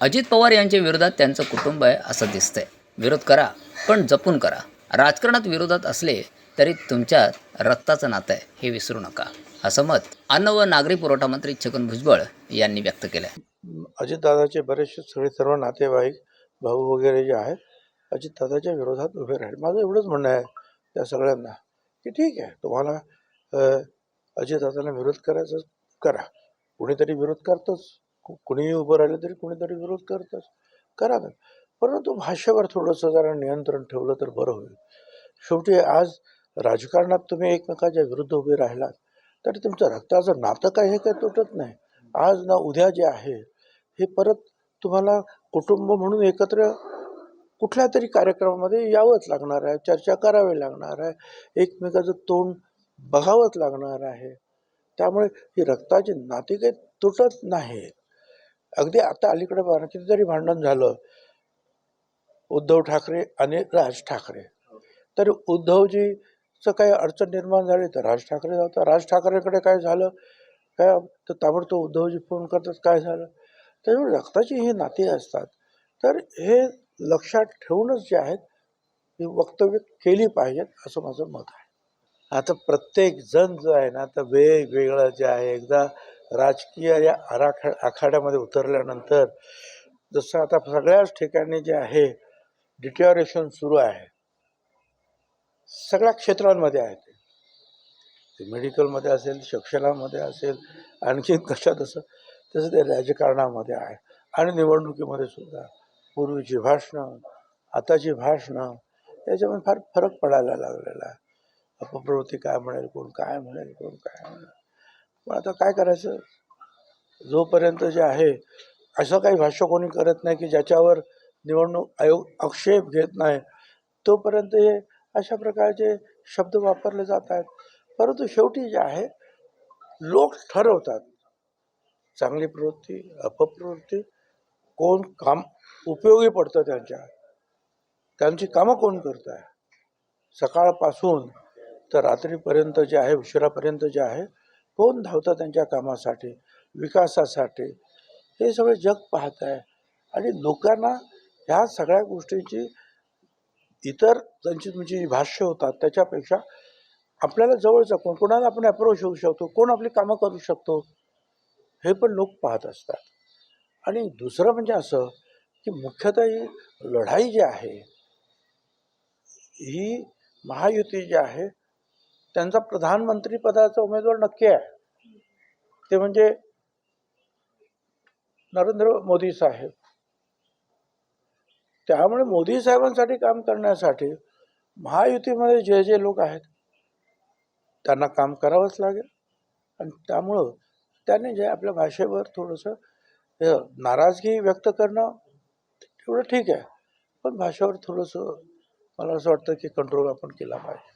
अजित पवार यांच्या विरोधात त्यांचं कुटुंब आहे असं दिसतंय. विरोध करा पण जपून करा. राजकारणात विरोधात असले तरी तुमच्यात रक्ताचं नातं आहे हे विसरू नका. असं मत अन्न व नागरी पुरवठा मंत्री छगन भुजबळ यांनी व्यक्त केलं आहे अजितदादाचे बरेचसे सगळे सर्व नातेवाईक भाऊ वगैरे जे आहेत अजितदादाच्या विरोधात उभे राहील. माझं एवढंच म्हणणं आहे त्या सगळ्यांना की ठीक आहे तुम्हाला अजितदादाला विरोध करायचा करा. कुणीतरी विरोध करतोच. कुणीही उभं राहिलं तरी कुणीतरी विरोध करतच. करा ना. परंतु भाषेवर थोडंसं जरा नियंत्रण ठेवलं तर बरं होईल. शेवटी आज राजकारणात तुम्ही एकमेकाच्या विरुद्ध उभे राहिलात तरी तुमचं रक्ताचं नातं काय हे काही तुटत नाही. आज ना उद्या जे आहे हे परत तुम्हाला कुटुंब म्हणून एकत्र कुठल्या तरी कार्यक्रमामध्ये यावंच लागणार आहे चर्चा करावी लागणार आहे एकमेकाचं तोंड बघावंच लागणार आहे. त्यामुळे ही रक्ताची नाती काही तुटत नाहीत. अगदी आता अलीकडे बघा, कितीतरी भांडण झालं. उद्धव ठाकरे आणि राज ठाकरे. तर उद्धवजीचं काही अडचण निर्माण झाली तर राज ठाकरे जातात. राज ठाकरेकडे काय झालं? काय तर ताबडतोब उद्धवजी फोन करतात काय झालं? त्याच्यामुळे रक्ताची ही नाती असतात. तर हे लक्षात ठेवूनच जे आहेत ही वक्तव्य केली पाहिजेत असं माझं मत आहे. आता प्रत्येक जण जो आहे ना आता वेगवेगळं जे आहे एकदा राजकीय या आराखड आखाड्यामध्ये उतरल्यानंतर जसं आता सगळ्याच ठिकाणी जे आहे डिटॉरेशन सुरू आहे. सगळ्या क्षेत्रांमध्ये आहे ते. मेडिकलमध्ये असेल शिक्षणामध्ये असेल आणखी कशा तसं तसं ते राजकारणामध्ये आहे. आणि निवडणुकीमध्ये सुद्धा. पूर्वीची भाषणं आताची भाषणं याच्यामध्ये फार फरक पडायला लागलेला आहे. अपप्रवृत्ती काय म्हणेल कोण काय म्हणेल कोण काय म्हणेल. पण आता काय करायचं? जोपर्यंत जे आहे असं काही भाष्य कोणी करत नाही की ज्याच्यावर निवडणूक आयोग आक्षेप घेत नाही तोपर्यंत हे अशा प्रकारचे शब्द वापरले जात आहेत. परंतु शेवटी जे आहे लोक ठरवतात. चांगली प्रवृत्ती अपप्रवृत्ती कोण काम उपयोगी पडतं त्यांच्या. त्यांची कामं कोण करत आहे सकाळपासून तर रात्रीपर्यंत जे आहे उशिरापर्यंत जे आहे कोण धावतं त्यांच्या कामासाठी विकासासाठी? हे सगळे जग पाहत आहे. आणि लोकांना ह्या सगळ्या गोष्टींची इतर त्यांची तुमची जी भाष्य होतात त्याच्यापेक्षा आपल्याला जवळचं कोण कोणाला आपण अप्रोच होऊ शकतो? कोण आपली कामं करू शकतो? हे पण लोक पाहत असतात. आणि दुसरं म्हणजे असं की मुख्यतः ही लढाई जी आहे ही महायुती जी आहे त्यांचा प्रधानमंत्री पदाचा उमेदवार नक्की आहे. ते म्हणजे नरेंद्र मोदी साहेब. त्यामुळे मोदी साहेबांसाठी काम करण्यासाठी महायुतीमध्ये जे जे लोक आहेत त्यांना काम करावंच लागेल. आणि त्यामुळं त्याने जे आपल्या भाषेवर थोडंसं नाराजगी व्यक्त करणं तेवढं ठीक आहे. पण भाषेवर थोडंसं मला असं वाटतं की कंट्रोल आपण केला पाहिजे.